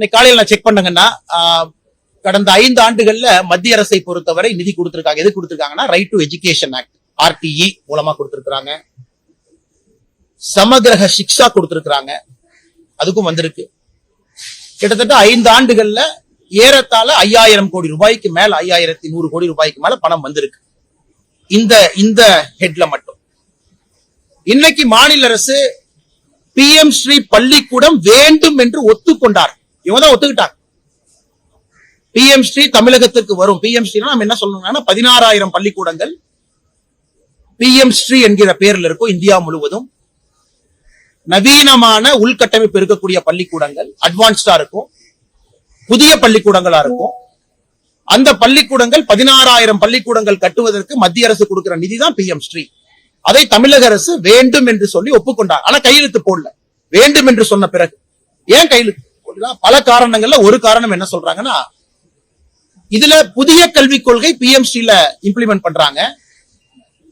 இன்னைக்கு காலையில் நான் செக் பண்ணங்கன்னா ஆஹ், கடந்த ஐந்து ஆண்டுகள்ல மத்திய அரசை பொறுத்தவரை நிதி கொடுத்திருக்காங்க. எது கொடுத்திருக்காங்கன்னா right to education act RTE மூலமா கொடுத்திருக்கிறாங்க. சமகிரக சிக்ஷா கொடுத்திருக்கிறாங்க. அதுக்கும் வந்திருக்கு. கிட்டத்தட்ட ஐந்து ஆண்டுகள்ல ஏறத்தாழ ஐயாயிரம் கோடி ரூபாய்க்கு மேல ஐயாயிரத்தி நூறு கோடி ரூபாய்க்கு மேல பணம் வந்திருக்கு. இந்த இந்த ஹெட்ல மட்டும். இன்னைக்கு மாநில அரசு பி எம் ஸ்ரீ பள்ளிக்கூடம் வேண்டும் என்று ஒத்துக்கொண்டார். இவங்க தான் ஒத்துக்கிட்டாங்க பிஎம் ஸ்ரீ தமிழகத்திற்கு வரும். பிஎம் ஸ்ரீ நம்ம என்ன சொல்லணும்னா பதினாறாயிரம் பள்ளிக்கூடங்கள் பிஎம் ஸ்ரீ என்கிற பேர்ல இருக்கும் இந்தியா முழுவதும். நவீனமான உள்கட்டமைப்பு இருக்கக்கூடிய பள்ளிக்கூடங்கள் அட்வான்ஸ்டா இருக்கும். புதிய பள்ளிக்கூடங்களா இருக்கும். அந்த பள்ளிக்கூடங்கள் பதினாறாயிரம் பள்ளிக்கூடங்கள் கட்டுவதற்கு மத்திய அரசு கொடுக்கிற நிதி தான் பிஎம் ஸ்ரீ அதை தமிழக அரசு வேண்டும் என்று சொல்லி ஒப்புக்கொண்டார். ஆனா கையெழுத்து போடல. வேண்டும் என்று சொன்ன பிறகு. ஏன் கையெழுத்து? பல காரணங்கள்ல ஒரு காரணம் என்ன சொல்றாங்கன்னா இதுல புதிய கல்விக் கொள்கை பிஎம் இம்ப்ளிமெண்ட் பண்றாங்க.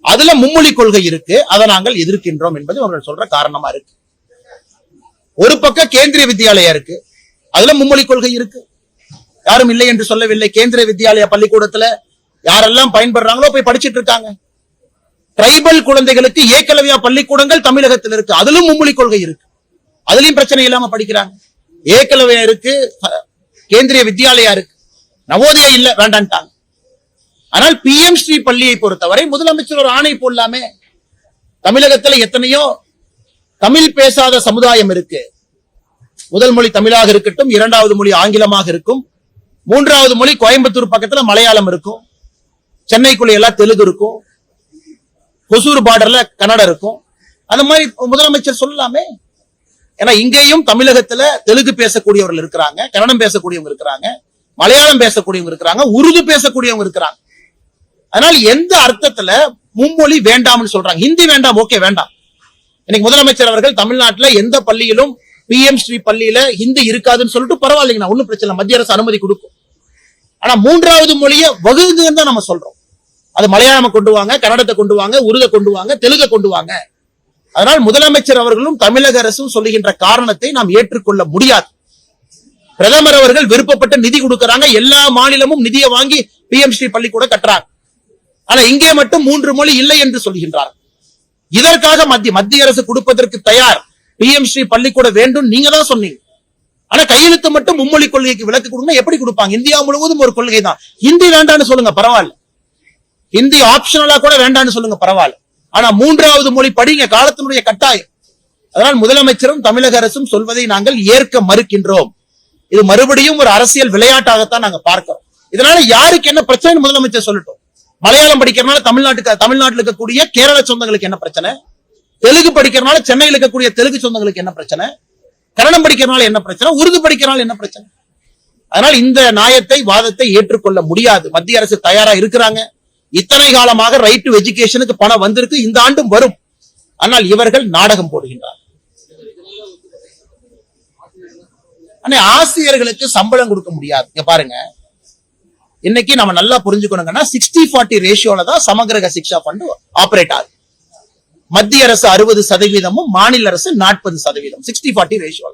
அதுல மும்மொழி கொள்கை இருக்கு. அதை நாங்கள் எதிர்க்கின்றோம் என்பது அவர்கள் சொல்ற காரணமா இருக்கு. ஒரு பக்கம் கேந்திரிய வித்யாலயா இருக்கு. அதுல மும்மொழி கொள்கை இருக்கு. யாரும் இல்லை என்று சொல்லவில்லை. கேந்திரிய வித்யாலய பள்ளிக்கூடத்துல யாரெல்லாம் பயன்படுறாங்களோ போய் படிச்சிட்டு இருக்காங்க. டிரைபல் குழந்தைகளுக்கு ஏக்கலவியா பள்ளிக்கூடங்கள் தமிழகத்தில் இருக்கு. அதிலும் மும்மொழி கொள்கை இருக்கு. அதுலயும் பிரச்சனை இல்லாம படிக்கிறாங்க. ஏகலவையா இருக்கு கேந்திரிய வித்யாலயா இருக்கு நவோதயா இல்ல வேண்டான்ட்டாங்க. ஆனால் பி எம் ஸ்ரீ பள்ளியை பொறுத்தவரை முதலமைச்சர் ஒரு ஆணை போடலாமே. தமிழகத்துல எத்தனையோ தமிழ் பேசாத சமுதாயம் இருக்கு. முதல் மொழி தமிழாக இருக்கட்டும் இரண்டாவது மொழி ஆங்கிலமாக இருக்கும். மூன்றாவது மொழி கோயம்புத்தூர் பக்கத்துல மலையாளம் இருக்கும். சென்னைக்குள்ள எல்லாம் தெலுங்கு இருக்கும். கொசூர் பார்டர்ல கன்னடம் இருக்கும். அந்த மாதிரி முதலமைச்சர் சொல்லலாமே. ஏன்னா இங்கேயும் தமிழகத்துல தெலுங்கு பேசக்கூடியவர்கள் இருக்கிறாங்க கன்னடம் பேசக்கூடியவங்க இருக்கிறாங்க மலையாளம் பேசக்கூடியவங்க இருக்கிறாங்க உருது பேசக்கூடியவங்க இருக்கிறாங்க. அதனால எந்த அர்த்தத்துல மும்மொழி வேண்டாம்னு சொல்றாங்க? ஹிந்தி வேண்டாம் ஓகே வேண்டாம். இன்னைக்கு முதலமைச்சர் அவர்கள் தமிழ்நாட்டுல எந்த பள்ளியிலும் பிஎம் ஸ்ரீ பள்ளியில ஹிந்தி இருக்காதுன்னு சொல்லிட்டு பரவாயில்லைங்கண்ணா ஒண்ணும் பிரச்சனை இல்லை. மத்திய அரசு அனுமதி கொடுக்கும். ஆனா மூன்றாவது மொழியை வகுங்குன்னு தான் நம்ம சொல்றோம். அது மலையாளம் கொண்டு வாங்க கன்னடத்தை கொண்டு வாங்க உருதை கொண்டு வாங்க தெலுங்கை கொண்டு வாங்க. அதனால் முதலமைச்சர் அவர்களும் தமிழக அரசும் சொல்லுகின்ற காரணத்தை நாம் ஏற்றுக்கொள்ள முடியாது. பிரதமர் அவர்கள் விருப்பப்பட்ட நிதி கொடுக்கறாங்க. எல்லா மாநிலமும் நிதியை வாங்கி பிஎம் ஸ்ரீ கூட கட்டுறாங்க. ஆனா இங்கே மட்டும் மூன்று மொழி இல்லை என்று சொல்கின்றார். இதற்காக மத்திய மத்திய அரசு கொடுப்பதற்கு தயார். பிஎம் ஸ்ரீ பள்ளிக்கூட வேண்டும். நீங்க தான் சொன்னீங்க. ஆனா கையெழுத்து மட்டும் மும்மொழி கொள்கைக்கு விளக்கு கொடுங்க. எப்படி கொடுப்பாங்க? இந்தியா முழுவதும் ஒரு கொள்கை தான் ஹிந்தி வேண்டாம்னு சொல்லுங்க பரவாயில்ல. ஹிந்தி ஆப்ஷனலா கூட வேண்டாம்னு சொல்லுங்க பரவாயில்ல. ஆனா மூன்றாவது மொழி படிங்க காலத்தினுடைய கட்டாயம். அதனால் முதலமைச்சரும் தமிழக அரசும் சொல்வதை நாங்கள் ஏற்க மறுக்கின்றோம். இது மறுபடியும் ஒரு அரசியல் விளையாட்டாகத்தான் நாங்க பார்க்கிறோம். இதனால யாருக்கு என்ன பிரச்சனை முதலமைச்சர் சொல்லட்டும். மலையாளம் படிக்கிறனால தமிழ்நாட்டுக்கு தமிழ்நாட்டில் இருக்கக்கூடிய கேரள சொந்தங்களுக்கு என்ன பிரச்சனை? தெலுங்கு படிக்கிறனால சென்னையில் இருக்கக்கூடிய தெலுங்கு சொந்தங்களுக்கு என்ன பிரச்சனை? கன்னடம் படிக்கிறனால என்ன பிரச்சனை? உருது படிக்கிறனால என்ன பிரச்சனை? அதனால் இந்த நியாயத்தை வாதத்தை ஏற்றுக்கொள்ள முடியாது. மத்திய அரசு தயாரா இருக்கிறாங்க. இத்தனை காலமாக ரைட் டு எஜுகேஷனுக்கு பணம் வந்திருக்கு இந்த ஆண்டும் வரும். ஆனால் இவர்கள் நாடகம் போடுகின்றார் ஆனா ஆசிரியர்களுக்கு சம்பளம் கொடுக்க முடியாது. பாருங்க. இன்னைக்கு நம்ம நல்லா புரிஞ்சுக்கணுங்கன்னா சிக்ஸ்டி ஃபார்ட்டி ரேஷியோல தான் சமகிரக சிக்ஷா ஃபண்ட் ஆபரேட் ஆகுது. மத்திய அரசு அறுபது சதவீதமும் மாநில அரசு நாற்பது சதவீதம் சிக்ஸ்டி ஃபார்ட்டி ரேஷியோ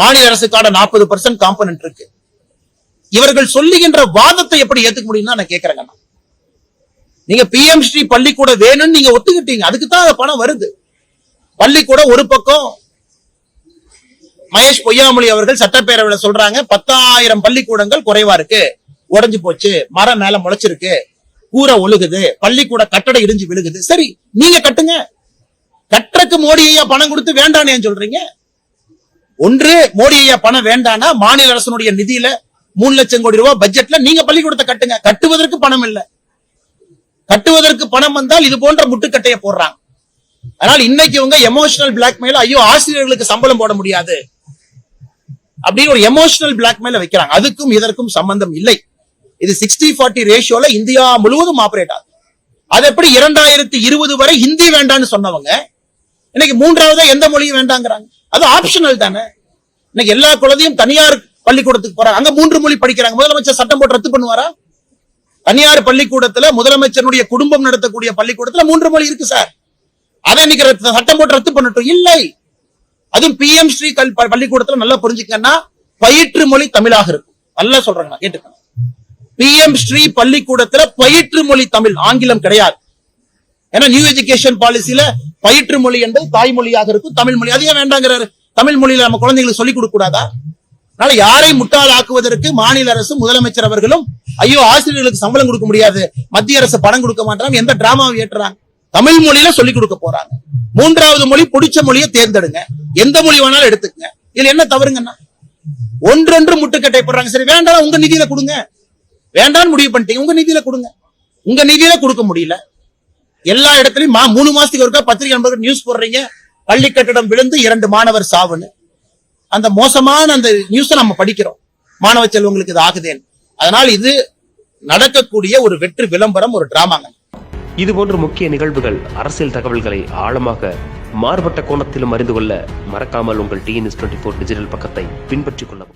மாநில அரசுக்கான நாற்பது பர்சன்ட் காம்பனன்ட் இருக்கு. இவர்கள் சொல்லுகின்ற வாதத்தை எப்படி ஏத்துக்க முடியும்னு நான் கேக்குறேங்க நீங்க பிஎம் ஸ்ரீ பள்ளிக்கூட வேணும்னு நீங்க ஒத்துக்கிட்டீங்க. அதுக்கு தான் அந்த பணம் வருது. பள்ளிக்கூடம் ஒரு பக்கம் மகேஷ் பொய்யாமொழி அவர்கள் சட்டப்பேரவையில சொல்றாங்க பத்தாயிரம் பள்ளிக்கூடங்கள் குறைவா இருக்கு. உடைஞ்சு போச்சு. மரம் மேல முளைச்சிருக்கு. கூரை ஒழுகுது. பள்ளிக்கூட கட்டடம் இடிஞ்சு விழுகுது. சரி நீங்க கட்டுங்க. கட்டுறக்கு மோடி ஐயா பணம் கொடுத்து வேண்டான்னு சொல்றீங்க? ஒன்று மோடி ஐயா பணம் வேண்டானா மாநில அரசனுடைய நிதியில மூணு லட்சம் கோடி ரூபாய் பட்ஜெட்ல நீங்க பள்ளிக்கூடத்தை கட்டுங்க. கட்டுவதற்கு பணம் இல்ல. கட்டுவதற்கு பணம் வந்தால் இது போன்ற முட்டுக்கட்டையை போடுறாங்க. அதனால் இன்னைக்கு இவங்க எமோஷனல் பிளாக்மெயில் ஐயோ ஆசிரியர்களுக்கு சம்பளம் போட முடியாது. அப்படின்னு ஒரு எமோஷனல் பிளாக்மெயில வைக்கிறாங்க. அதுக்கும் இதற்கும் சம்பந்தம் இல்லை. இது சிக்ஸ்டி ஃபார்ட்டி ரேஷியோல இந்தியா முழுவதும் ஆபரேட் ஆகுது. அது எப்படி இரண்டாயிரத்தி இருபது வரை ஹிந்தி வேண்டாம்னு சொன்னவங்க இன்னைக்கு மூன்றாவதா எந்த மொழியும் வேண்டாங்கிறாங்க. அது ஆப்ஷனல் தானே. இன்னைக்கு எல்லா குழந்தையும் தனியார் பள்ளிக்கூடத்துக்கு போறாங்க. அங்க மூன்று மொழி படிக்கிறாங்க. முதலமைச்சர் சட்டம் போட்டு ரத்து பண்ணுவாரா? தனியார் பள்ளிக்கூடத்துல முதலமைச்சருடைய குடும்பம் நடத்தக்கூடிய பள்ளிக்கூடத்துல மூன்று மொழி இருக்கு சார். அதை இன்னைக்கு சட்டம் போட்டு ரத்து பண்ணட்டும். இல்லை. அதுவும் பி எம் ஸ்ரீ கல் பள்ளிக்கூடத்துல நல்லா புரிஞ்சுக்கன்னா பயிற்று மொழி தமிழாக இருக்கும். நல்லா சொல்றாங்க கேட்டுக்கணும் பி எம் ஸ்ரீ பள்ளிக்கூடத்துல பயிற்று மொழி தமிழ் ஆங்கிலம் கிடையாது. ஏன்னா நியூ எஜுகேஷன் பாலிசியில பயிற்று மொழி என்பது தாய்மொழியாக இருக்கும் தமிழ் மொழி. அதையே வேண்டாங்கிறாரு? தமிழ் மொழியில நம்ம குழந்தைங்களுக்கு சொல்லிக் கொடுக்க கூடாதா? அதனால யாரை முட்டாளாக்குவதற்கு மாநில அரசு முதலமைச்சர் அவர்களும் ஐயோ ஆசிரியர்களுக்கு சம்பளம் கொடுக்க முடியாது. மத்திய அரசு பணம் கொடுக்க மாட்டாங்க எந்த டிராமாவை ஏற்றுறாங்க? தமிழ் மொழியில சொல்லிக் கொடுக்க போறாங்க. மூன்றாவது மொழி பிடிச்ச மொழியை தேர்ந்தெடுங்க. எந்த மொழி வேணாலும் எடுத்துக்கங்க. இதுல என்ன தவறுங்கன்னா ஒன்றொன்று முட்டுக்கட்டை போடுறாங்க. சரி வேண்டாம் உங்க நிதியில கொடுங்க. வேண்டாம்னு முடிவு பண்ணிட்டீங்க. உங்க நிதியில கொடுங்க. உங்க நிதியில கொடுக்க முடியல. எல்லா இடத்துலயும் மூணு மாசத்துக்கு ஒருக்கா பத்திரிகை நண்பர்கள் நியூஸ் போடுறீங்க. பள்ளி கட்டடம் விழுந்து இரண்டு மாணவர் சாவுன்னு. அந்த மோசமான அந்த நியூஸ நம்ம படிக்கிறோம். மாணவ செல்வங்களுக்கு இது ஆகுதேன்னு. அதனால் இது நடக்கக்கூடிய ஒரு வெற்றி விளம்பரம் ஒரு டிராமாங்க. இதுபோன்ற முக்கிய நிகழ்வுகள் அரசியல் தகவல்களை ஆழமாக மாறுபட்ட கோணத்திலும் அறிந்து கொள்ள மறக்காமல் உங்கள் டிஎன்எஸ் டுவெண்ட்டி ஃபோர் டிஜிட்டல் பக்கத்தை பின்பற்றிக் கொள்ளவும்.